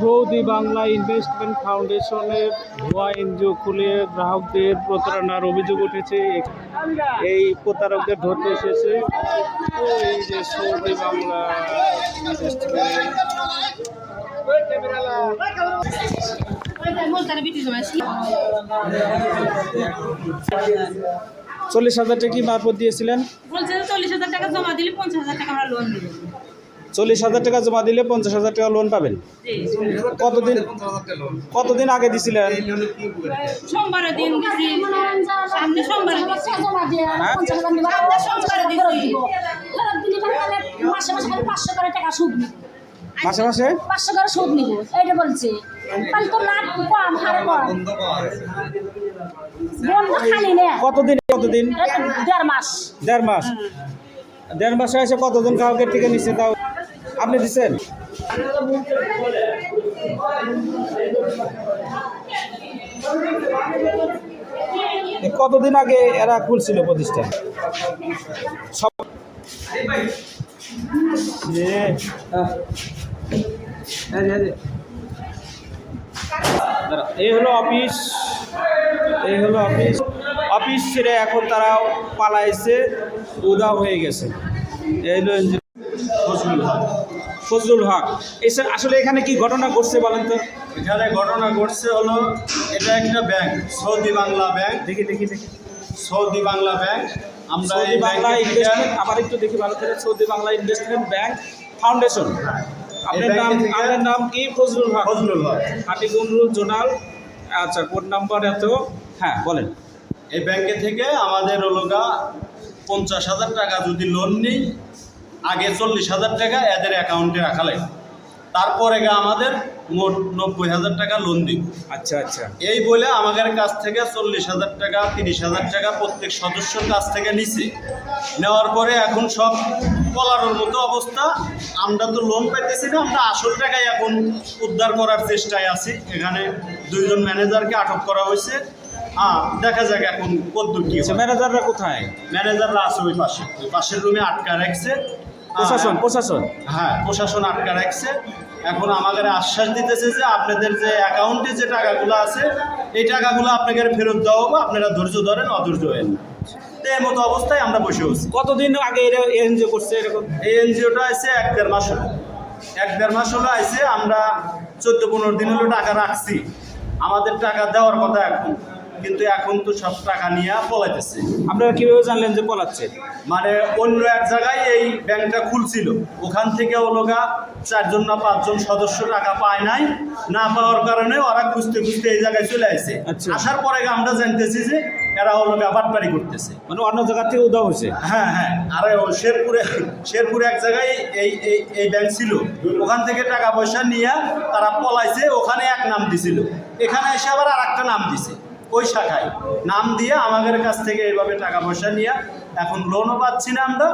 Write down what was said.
Saudi Bangla investment ফাউন্ডেশনের ভুয়া NGO খুলে গ্রাহকদের প্রতারণার অভিযোগ উঠেছে। এই প্রতারকদের ধরতে এসেছে। তো এই যে সৌদি বাংলা চল্লিশ হাজার টাকা কি মারফত দিয়েছিলেন বলছে চল্লিশ হাজার টাকা জমা দিলে পঞ্চাশ হাজার টাকা আমরা লোন দেবো। চল্লিশ হাজার টাকা জমা দিলে পঞ্চাশ হাজার টাকা লোন পাবেন। কতদিন কতদিন আগে দিছিলেন? দিন দিছি। সামনে সোমবারে দিছি। হ্যাঁ? মাসে মাসে পাঁচশো করে সুদ নিব মাসে মাসে? পাঁচশো করে সুদ নিব এইটা বলছে তাহলে তো লাভ কম হারে কম খালি না কতদিন কতদিন? দেড় মাস। দেড় মাস। দেড় মাসে এসে কতজন গ্রাহকের থেকে নিচ্ছে তাও আপনি দিচ্ছেন কতদিন আগে এরা খুলছিল প্রতিষ্ঠান? সব। এই হলো অফিস। এই হলো অফিস। অফিস ছেড়ে এখন তারা পালাইছে উদাও হয়ে গেছে। এই হলো ফজলুল হক। ফজলুল হক। এসে আসলে এখানে কি ঘটনা ঘটছে বলেন তো? এখানে ঘটনা ঘটছে হলো এটা একটা ব্যাংক সৌদি বাংলা ব্যাংক দেখি দেখি দেখি। সৌদি বাংলা ব্যাংক আমরা এই বাংলা ইনভেস্টমেন্ট আবার একটু দেখি ভালো করে। Saudi Bangla investment bank foundation আপনার নাম আপনার নাম কি? ফজলুল হক। ফজলুল হক। হাটিগুমরুল জোনাল। আচ্ছা কোড নাম্বার এত? হ্যাঁ বলেন। এই ব্যাংকে থেকে আমাদের হলো গা পঞ্চাশ হাজার টাকা যদি লোন নিই আগে চল্লিশ হাজার টাকা এদের অ্যাকাউন্টে রাখা লাগে তারপরে গা আমাদের মোট নব্বই হাজার টাকা লোন দিব। আচ্ছা আচ্ছা। এই বলে আমাদের কাছ থেকে চল্লিশ হাজার টাকা তিরিশ হাজার টাকা প্রত্যেক সদস্যর কাছ থেকে নিছে। নেওয়ার পরে এখন সব পলানোর মতো অবস্থা। আমরা তো লোন পাইতেছি না আমরা আসল টাকায় এখন উদ্ধার করার চেষ্টায় আছি। এখানে দুইজন ম্যানেজারকে আটক করা হয়েছে। হ্যাঁ দেখা যাক এখন কদ্দূর কি আচ্ছা ম্যানেজাররা কোথায়? ম্যানেজাররা আছে ওই পাশে। ওই পাশের রুমে আটকা রাখছে। প্রশাসন প্রশাসন। হ্যাঁ প্রশাসন আটকা রাখছে। এখন আমাদের আশ্বাস দিতেছে যে আপনাদের যে অ্যাকাউন্টে যে টাকাগুলো আছে এই টাকাগুলো আপনাদের ফেরত দেওয়া হবে। আপনারা ধৈর্য ধরেন অধৈর্য হবেন তো এই মতো অবস্থায় আমরা বসে আছি। কতদিন আগে এনজিও করছে এরকম? এই এনজিওটা আছে এক দেড় মাস হলো। এক দেড় মাস হলো আইসে আমরা চোদ্দ পনেরো দিন হলো টাকা রাখছি। আমাদের টাকা দেওয়ার কথা এখন। কিন্তু এখন তো সব টাকা নিয়ে পলাইতেছে। আপনারা কীভাবে জানলেন যে পলাচ্ছে? মানে অন্য এক জায়গায় এই ব্যাংকটা খুলছিল। ওখান থেকে ওলোগা চারজন না পাঁচজন সদস্য টাকা পায় নাই। না পাওয়ার কারণে ওরা খুঁজতে খুঁজতে এই জায়গায় চলে আসছে আচ্ছা। আসার পরে আমরা জানতেছি যে এরা ওলোগা বাটপারি করতেছে। মানে অন্য জায়গা থেকে উদা হয়েছে? হ্যাঁ হ্যাঁ। আর শেরপুরে শেরপুরে এক জায়গায় এই এই এই ব্যাংক ছিল। ওখান থেকে টাকা পয়সা নিয়ে তারা পলাইছে ওখানে এক নাম দিছিল। এখানে এসে আবার আর একটা নাম দিছে। ওই শাখায়। নাম দিয়ে আমাদের কাছ থেকে এইভাবে টাকা পয়সা নিয়ে এখন লোনও পাচ্ছি না আমরা।